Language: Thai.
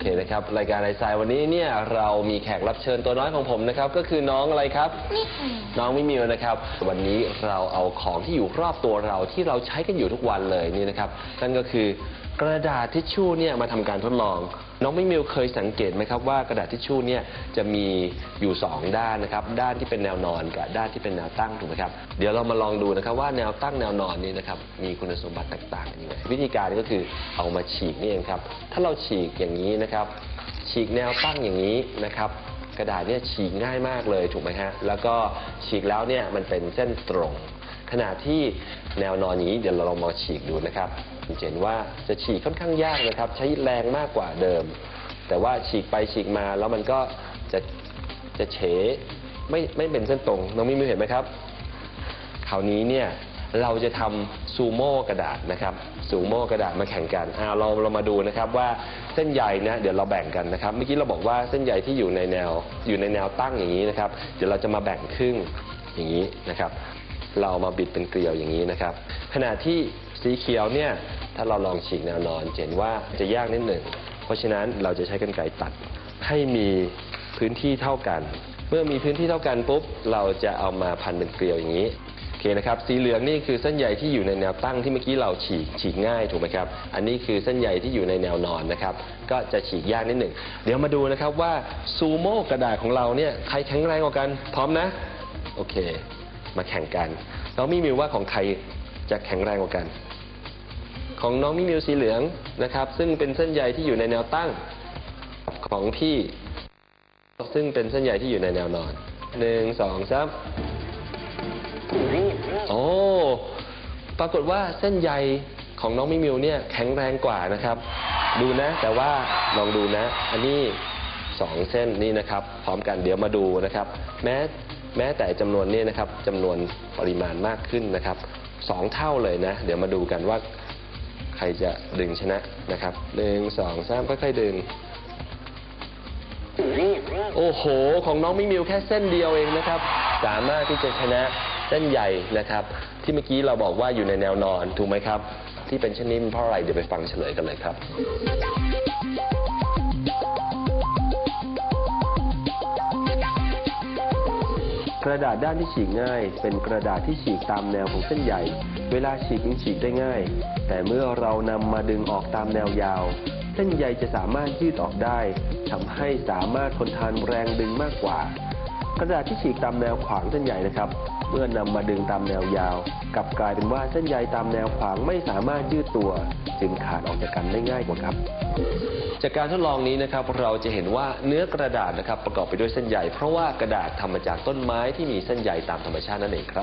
เคนะครับรายการไอซายวันนี้เนี่ยเรามีแขกรับเชิญตัวน้อยของผมนะครับก็คือน้องอะไรครับ นี่ค่ะน้องมิมิวนะครับ วันนี้เราเอาของที่อยู่รอบตัวเราที่เราใช้กันอยู่ทุกวันเลยนี่นะครับนั่นก็คือกระดาษทิชชู่เนี่ยมาทำการทดลอง น้องมิมิวเคยสังเกตไหมครับว่ากระดาษทิชชู่เนี่ยจะมีอยู่สองด้านนะครับ ด้านที่เป็นแนวนอนกับด้านที่เป็นแนวตั้งถูกไหมครับเดี๋ยวเรามาลองดูนะครับว่าแนวตั้งแนวนอนนี่นะครับมีคุณสมบัติต่างกันยังไงวิธีการก็คือเอามาฉีกนี่เองครับถ้าเราฉีกอย่างนี้นะครับ ฉีกแนวตั้งอย่างนี้นะครับ กระดาษเนี่ยฉีกง่ายมากเลยถูกไหมฮะ แล้วก็ฉีกแล้วเนี่ยมันเป็นเส้นตรง ขณะที่แนวนอนอย่างนี้เดี๋ยวเราลองมาฉีกดูนะครับเห็นว่าจะฉีกค่อนข้างยากนะครับ ใช้แรงมากกว่าเดิม แต่ว่าฉีกไปฉีกมาแล้วมันก็จะจะเฉไม่ไม่เป็นเส้นตรงน้องมิมิวเห็นไหมครับ คราวนี้เนี่ย เราจะทำซูโม่กระดาษนะครับซูโม่กระดาษมาแข่งกันอ่าเราเรามาดูนะครับว่าเส้นใยนะเดี๋ยวเราแบ่งกันนะครับ เมื่อกี้เราบอกว่าเส้นใยที่อยู่ในแนวอยู่ในแนวตั้งอย่างนี้นะครับ เดี๋ยวเราจะมาแบ่งครึ่งอย่างนี้นะครับ เรามาบิดเป็นเกลียวอย่างนี้นะครับ ขณะที่สีเขียวเนี่ยถ้าเราลองฉีกแนวนอนเห็นว่าจะยากนิดหนึ่ง เพราะฉะนั้นเราจะใช้กรรไกรตัดให้มีพื้นที่เท่ากัน เมื่อมีพื้นที่เท่ากันปุ๊บ เราจะเอามาพันเป็นเกลียวอย่างนี้ เคนะครับสีเหลืองนี่คือเส้นใยที่อยู่ในแนวตั้งที่เมื่อกี้เราฉีกฉีกง่ายถูกไหมครับอันนี้คือเส้นใยที่อยู่ในแนวนอนนะครับก็จะฉีกยากนิดหนึ่งเดี๋ยวมาดูนะครับว่าซูโม่กระดาษของเราเนี่ยใครแข็งแรงกว่ากันพร้อมนะโอเค มาแข่งกันน้องมิมิวว่าของใครจะแข็งแรงกว่ากัน ของน้องมิมิวสีเหลืองนะครับ ซึ่งเป็นเส้นใยที่อยู่ในแนวตั้งของพี่ ซึ่งเป็นเส้นใยที่อยู่ในแนวนอนหนึ่งสองสาม โอ้ปรากฏว่าเส้นใยของน้องมิมิวเนี่ยแข็งแรงกว่านะครับ ดูนะ แต่ว่าลองดูนะ อันนี้สองเส้นนี้นะครับ พร้อมกันเดี๋ยวมาดูนะครับ แม้แม้แต่จำนวนนี้นะครับจำนวนปริมาณมากขึ้นนะครับสองเท่าเลยนะ เดี๋ยวมาดูกันว่าใครจะดึงชนะนะครับหนึ่งสองสามค่อยๆดึง โอ้โห ของน้องมิมิวแค่เส้นเดียวเองนะครับ สามารถที่จะชนะเส้นใหญ่นะครับ ที่เมื่อกี้เราบอกว่าอยู่ในแนวนอนถูกไหมครับ ที่เป็นเช่นนี้มันเพราะอะไรเดี๋ยวไปฟังเฉลยกันเลยครับ กระดาษด้านที่ฉีกง่าย เป็นกระดาษที่ฉีกตามแนวของเส้นใหญ่ เวลาฉีกจึงฉีกได้ง่าย แต่เมื่อเรานำมาดึงออกตามแนวยาว เส้นใยจะสามารถยืดออกได้ ทำให้สามารถทนทานแรงดึงมากกว่า กระดาษที่ฉีกตามแนวขวางเส้นใยนะครับ เมื่อนำมาดึงตามแนวยาวกลับกลายเป็นว่าเส้นใยตามแนวขวางไม่สามารถยืดตัว จึงขาดออกจากกันได้ง่ายกว่าครับ จากการทดลองนี้นะครับเราจะเห็นว่าเนื้อกระดาษนะครับประกอบไปด้วยเส้นใยเพราะว่ากระดาษทำมาจากต้นไม้ที่มีเส้นใยตามธรรมชาตินั่นเองครับ